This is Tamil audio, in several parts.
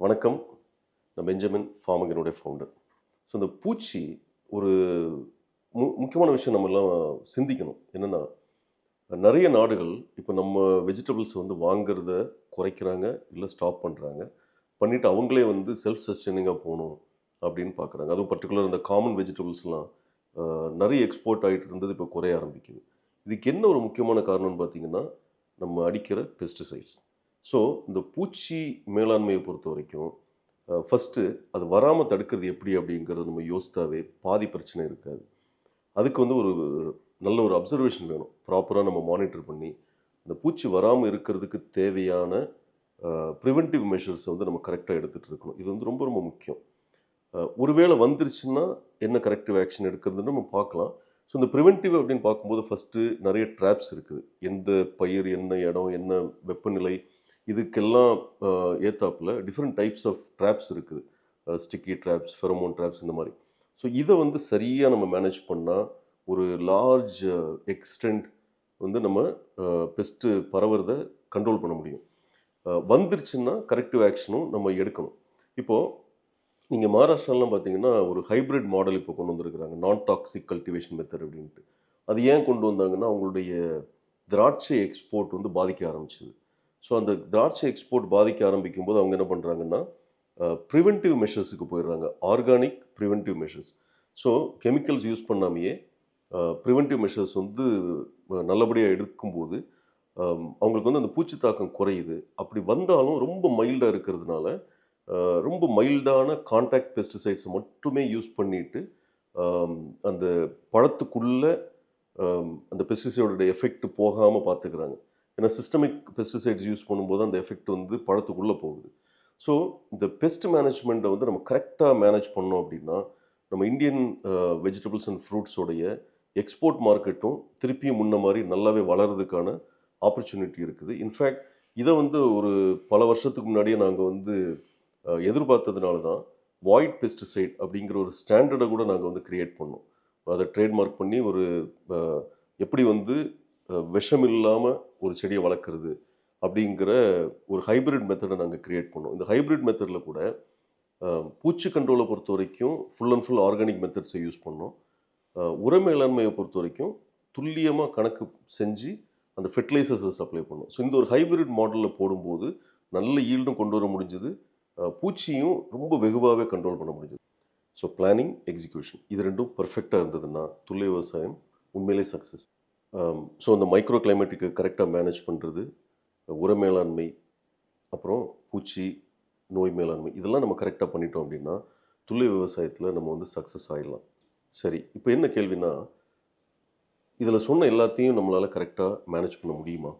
வணக்கம். நான் பெஞ்சமின் ஃபார்மகனுடைய ஃபவுண்டர் ஸோ இந்த பூச்சி ஒரு மு முக்கியமான விஷயம் நம்மெல்லாம் சிந்திக்கணும். என்னென்னா நிறைய நாடுகள் இப்போ நம்ம வெஜிடபிள்ஸ் வந்து வாங்குறத குறைக்கிறாங்க இல்லை ஸ்டாப் பண்ணுறாங்க பண்ணிவிட்டு அவங்களே வந்து செல்ஃப் சஸ்டெய்னிங்காக போகணும் அப்படின்னு பார்க்குறாங்க அதுவும் பர்டிகுலர் இந்த காமன் வெஜிடபிள்ஸ்லாம் நிறைய எக்ஸ்போர்ட் ஆகிட்டு இருந்தது இப்போ குறைய ஆரம்பிக்குது. இதுக்கு என்ன ஒரு முக்கியமான காரணம்னு பார்த்திங்கன்னா நம்ம அடிக்கிற பெஸ்டிசைட்ஸ் ஸோ இந்த பூச்சி மேலாண்மையை பொறுத்த வரைக்கும் ஃபஸ்ட்டு அது வராமல் தடுக்கிறது எப்படி அப்படிங்கிறத நம்ம யோசித்தாவே பாதி பிரச்சனை இருக்காது. அதுக்கு வந்து ஒரு நல்ல ஒரு அப்சர்வேஷன் வேணும். ப்ராப்பராக நம்ம மானிட்டர் பண்ணி அந்த பூச்சி வராமல் இருக்கிறதுக்கு தேவையான ப்ரிவென்டிவ் மெஷர்ஸை வந்து நம்ம கரெக்டாக எடுத்துகிட்டு இருக்கணும். இது வந்து ரொம்ப ரொம்ப முக்கியம். ஒருவேளை வந்துருச்சுன்னா என்ன கரெக்டிவ் ஆக்ஷன் எடுக்கிறதுன்னு நம்ம பார்க்கலாம். ஸோ இந்த ப்ரிவென்டிவ் அப்படின்னு பார்க்கும்போது ஃபஸ்ட்டு நிறைய ட்ராப்ஸ் இருக்குது. எந்த பயிர் என்ன இடம் என்ன வெப்பநிலை இதுக்கெல்லாம் ஏத்தாப்பில் டிஃப்ரெண்ட் டைப்ஸ் ஆஃப் ட்ராப்ஸ் இருக்குது. ஸ்டிக்கி ட்ராப்ஸ் ஃபெரோமோன் ட்ராப்ஸ் இந்த மாதிரி. ஸோ இதை வந்து சரியாக நம்ம மேனேஜ் பண்ணால் ஒரு லார்ஜ் எக்ஸ்டெண்ட் வந்து நம்ம பெஸ்ட்டு பரவுறத கண்ட்ரோல் பண்ண முடியும். வந்துருச்சுன்னா கரெக்டிவ் ஆக்ஷனும் நம்ம எடுக்கணும். இப்போது நீங்கள் மகாராஷ்டிராலாம் பார்த்தீங்கன்னா ஒரு ஹைப்ரிட் மாடல் இப்போ கொண்டு வந்திருக்கிறாங்க. நான் டாக்ஸிக் கல்டிவேஷன் மெத்தட் அப்படின்ட்டு. அது ஏன் கொண்டு வந்தாங்கன்னா அவங்களுடைய திராட்சை எக்ஸ்போர்ட் வந்து பாதிக்க ஆரம்பிச்சது. ஸோ அந்த திராட்சை எக்ஸ்போர்ட் பாதிக்க ஆரம்பிக்கும் போது அவங்க என்ன பண்ணுறாங்கன்னா ப்ரிவென்டிவ் மெஷர்ஸுக்கு போயிடுறாங்க. Organic preventive measures so chemicals use பண்ணாமையே preventive measures வந்து நல்லபடியாக எடுக்கும்போது அவங்களுக்கு வந்து அந்த பூச்சி தாக்கம் குறையுது. அப்படி வந்தாலும் ரொம்ப மைல்டாக இருக்கிறதுனால ரொம்ப மைல்டான கான்டாக்ட் பெஸ்டிசைட்ஸை மட்டுமே யூஸ் பண்ணிட்டு அந்த பழத்துக்குள்ளே அந்த பெஸ்டிசைடோட எஃபெக்ட் போகாமல் பார்த்துக்கிறாங்க ஏன்னா சிஸ்டமிக் பெஸ்டிசைட்ஸ் யூஸ் பண்ணும்போது அந்த எஃபெக்ட் வந்து பழத்துக்குள்ளே போகுது. ஸோ இந்த பெஸ்ட் மேனேஜ்மெண்ட்டை வந்து நம்ம கரெக்டாக மேனேஜ் பண்ணோம் அப்படின்னா நம்ம இந்தியன் வெஜிடபிள்ஸ் அண்ட் ஃப்ரூட்ஸோடைய எக்ஸ்போர்ட் மார்க்கெட்டும் திருப்பியும் முன்ன மாதிரி நல்லாவே வளர்றதுக்கான ஆப்பர்ச்சுனிட்டி இருக்குது. இன்ஃபேக்ட் இதை வந்து ஒரு பல வருஷத்துக்கு முன்னாடியே நாங்கள் வந்து எதிர்பார்த்ததுனால தான் வாய்ட் பெஸ்டிசைட் அப்படிங்கிற ஒரு ஸ்டாண்டர்டை கூட நாங்கள் வந்து க்ரியேட் பண்ணோம். அதை ட்ரேட்மார்க் பண்ணி ஒரு எப்படி வந்து விஷம் இல்லாமல் ஒரு செடியை வளர்க்குறது அப்படிங்கிற ஒரு ஹைபிரிட் மெத்தடை நாங்கள் க்ரியேட் பண்ணோம். இந்த ஹைபிரிட் மெத்தடில் கூட பூச்சி கண்ட்ரோலை பொறுத்த வரைக்கும் ஃபுல் அண்ட் ஃபுல் ஆர்கானிக் மெத்தட்ஸை யூஸ் பண்ணோம் உர மேலாண்மையை பொறுத்த வரைக்கும் துல்லியமாக கணக்கு செஞ்சு அந்த ஃபெர்டிலைசர்ஸை சப்ளை பண்ணோம். ஸோ இந்த ஒரு ஹைபிரிட் மாடலில் போடும்போது நல்ல ஈல்டும் கொண்டு வர முடிஞ்சது. பூச்சியும் ரொம்ப வெகுவாகவே கண்ட்ரோல் பண்ண முடிஞ்சது. ஸோ பிளானிங் எக்ஸிக்யூஷன் இது ரெண்டும் பர்ஃபெக்டாக இருந்ததுன்னா துல்லிய விவசாயம் உண்மையிலே சக்ஸஸ் ஸோ அந்த மைக்ரோ கிளைமேட்டுக்கு கரெக்டாக மேனேஜ் பண்ணுறது உர மேலாண்மை அப்புறம் பூச்சி நோய் மேலாண்மை இதெல்லாம் நம்ம கரெக்டாக பண்ணிட்டோம் அப்படின்னா துல்லிய விவசாயத்தில் நம்ம வந்து சக்ஸஸ் ஆகிடலாம் சரி இப்போ என்ன கேள்வினா இதில் சொன்ன எல்லாத்தையும் நம்மளால் கரெக்டாக மேனேஜ் பண்ண முடியுமா?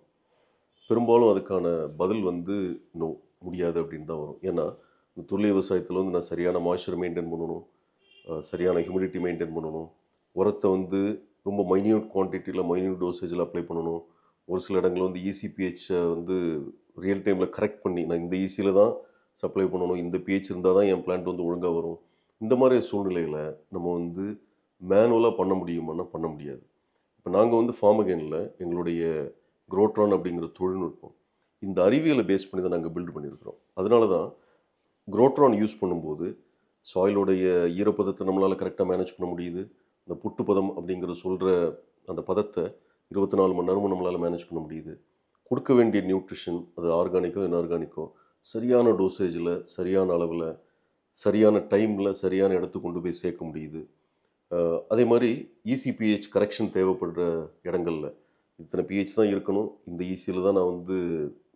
பெரும்பாலும் அதுக்கான பதில் வந்து நோ முடியாது அப்படின்னு தான் வரும். ஏன்னா இந்த துல்லிய விவசாயத்தில் வந்து நான் சரியான மாய்ச்சர் மெயின்டைன் பண்ணணும் சரியான ஹியூமிடிட்டி மெயின்டைன் பண்ணணும் உரத்தை வந்து ரொம்ப மைன்யூட் குவான்டிட்டியில் மைன்யூட் டோசேஜில் அப்ளை பண்ணணும். ஒரு சில இடங்களில் வந்து இசிபிஹெச்சை வந்து ரியல் டைமில் கரெக்ட் பண்ணி நான் இந்த ஈஸியில் தான் சப்ளை பண்ணணும். இந்த பிஹெச் இருந்தால் தான் என் பிளான்ட் வந்து ஒழுங்காக வரும். இந்த மாதிரி சூழ்நிலையில் நம்ம வந்து மேனுவலாக பண்ண முடியுமான்னா பண்ண முடியாது. இப்போ நாங்கள் வந்து ஃபார்மகேனில் எங்களுடைய குரோட்ரான் அப்படிங்கிற தொழில்நுட்பம் இந்த அறிவியலை பேஸ் பண்ணி தான் நாங்கள் பில்ட் பண்ணியிருக்கிறோம். அதனால தான் குரோட்ரான் யூஸ் பண்ணும்போது சாயிலுடைய ஈரப்பதத்தை நம்மளால் கரெக்டாக மேனேஜ் பண்ண முடியுது. இந்த புட்டு பதம் அப்படிங்கிற சொல்கிற அந்த பதத்தை இருபத்தி நாலு மணி நேரமும் நம்மளால் மேனேஜ் பண்ண முடியுது. கொடுக்க வேண்டிய நியூட்ரிஷன் அது ஆர்கானிக்கோ இன்ஆர்கானிக்கோ சரியான டோசேஜில் சரியான அளவில் சரியான டைமில் சரியான இடத்துக்கு கொண்டு போய் சேர்க்க முடியுது. அதே மாதிரி இசிபிஹெச் கரெக்ஷன் தேவைப்படுற இடங்கள்ல இத்தனை பிஹெச் தான் இருக்கணும். இந்த ஈஸியில் தான் நான் வந்து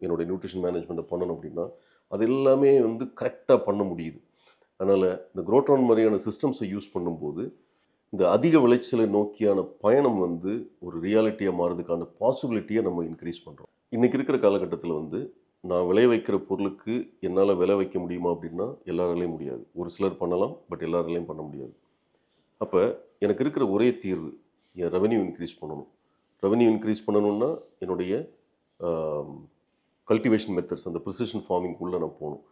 என்னுடைய நியூட்ரிஷன் மேனேஜ்மெண்ட்டை பண்ணணும் அப்படின்னா அது எல்லாமே வந்து கரெக்டாக பண்ண முடியுது. அதனால் இந்த குரோட்ரான் மாதிரியான சிஸ்டம்ஸை யூஸ் பண்ணும்போது இந்த அதிக விளைச்சலை நோக்கியான பயணம் வந்து ஒரு ரியாலிட்டியாக மாறதுக்கான பாசிபிலிட்டியை நம்ம இன்க்ரீஸ் பண்ணுறோம் இன்றைக்கி இருக்கிற காலகட்டத்தில் வந்து நான் விளைய வைக்கிற பொருளுக்கு என்னால் விலை வைக்க முடியுமா அப்படின்னா எல்லாராலையும் முடியாது. ஒரு சிலர் பண்ணலாம் பட் எல்லாராலையும் பண்ண முடியாது. அப்போ எனக்கு இருக்கிற ஒரே தீர்வு என் ரெவன்யூ இன்க்ரீஸ் பண்ணணும். ரெவன்யூ இன்க்ரீஸ் பண்ணணும்னா என்னுடைய கல்டிவேஷன் மெத்தட்ஸ் அந்த ப்ரிசிஷன் ஃபார்மிங்குள்ளே நான் போகணும்.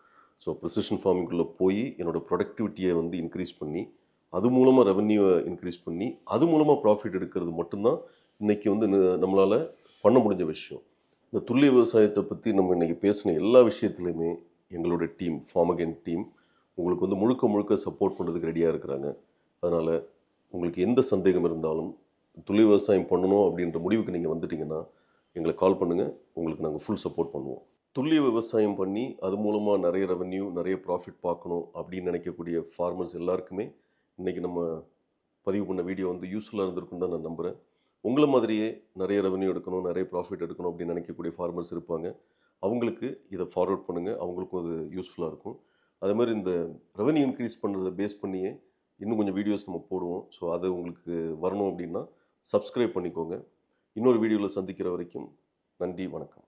ஸோ ப்ரிசிஷன் ஃபார்மிங்குள்ளே போய் என்னோடய ப்ரொடக்டிவிட்டியை வந்து இன்க்ரீஸ் பண்ணி அது மூலமாக ரெவன்யூவை இன்க்ரீஸ் பண்ணி அது மூலமாக ப்ராஃபிட் எடுக்கிறது மட்டும்தான் இன்றைக்கி வந்து நம்மளால் பண்ண முடிஞ்ச விஷயம். இந்த துல்லிய விவசாயத்தை பற்றி நம்ம இன்றைக்கி பேசின எல்லா விஷயத்துலையுமே எங்களோட டீம் ஃபார்மகன் டீம் உங்களுக்கு வந்து முழுக்க முழுக்க சப்போர்ட் பண்ணுறதுக்கு ரெடியாக இருக்கிறாங்க. அதனால் உங்களுக்கு எந்த சந்தேகம் இருந்தாலும் துளி விவசாயம் பண்ணணும் அப்படின்ற முடிவுக்கு நீங்கள் வந்துட்டிங்கன்னா எங்களை கால் பண்ணுங்கள் உங்களுக்கு நாங்கள் ஃபுல் சப்போர்ட் பண்ணுவோம். துல்லிய விவசாயம் பண்ணி அது மூலமாக நிறைய ரெவன்யூ நிறைய ப்ராஃபிட் பார்க்கணும் அப்படின்னு நினைக்கக்கூடிய ஃபார்மர்ஸ் எல்லாருக்குமே இன்றைக்கி நம்ம பதிவு பண்ண வீடியோ வந்து யூஸ்ஃபுல்லாக இருந்திருக்குன்னு தான் நான் நம்புகிறேன் உங்களை மாதிரியே நிறைய ரெவன்யூ எடுக்கணும் நிறைய ப்ராஃபிட் எடுக்கணும் அப்படின்னு நினைக்கக்கூடிய ஃபார்மர்ஸ் இருப்பாங்க. அவங்களுக்கு இதை ஃபார்வர்ட் பண்ணுங்கள் அவங்களுக்கும் அது யூஸ்ஃபுல்லாக இருக்கும். அதே மாதிரி இந்த ரெவன்யூ இன்க்ரீஸ் பண்ணுறதை பேஸ் பண்ணியே இன்னும் கொஞ்சம் வீடியோஸ் நம்ம போடுவோம். ஸோ அது உங்களுக்கு வரணும் அப்படின்னா சப்ஸ்கிரைப் பண்ணிக்கோங்க. இன்னொரு வீடியோவில் சந்திக்கிற வரைக்கும் நன்றி வணக்கம்.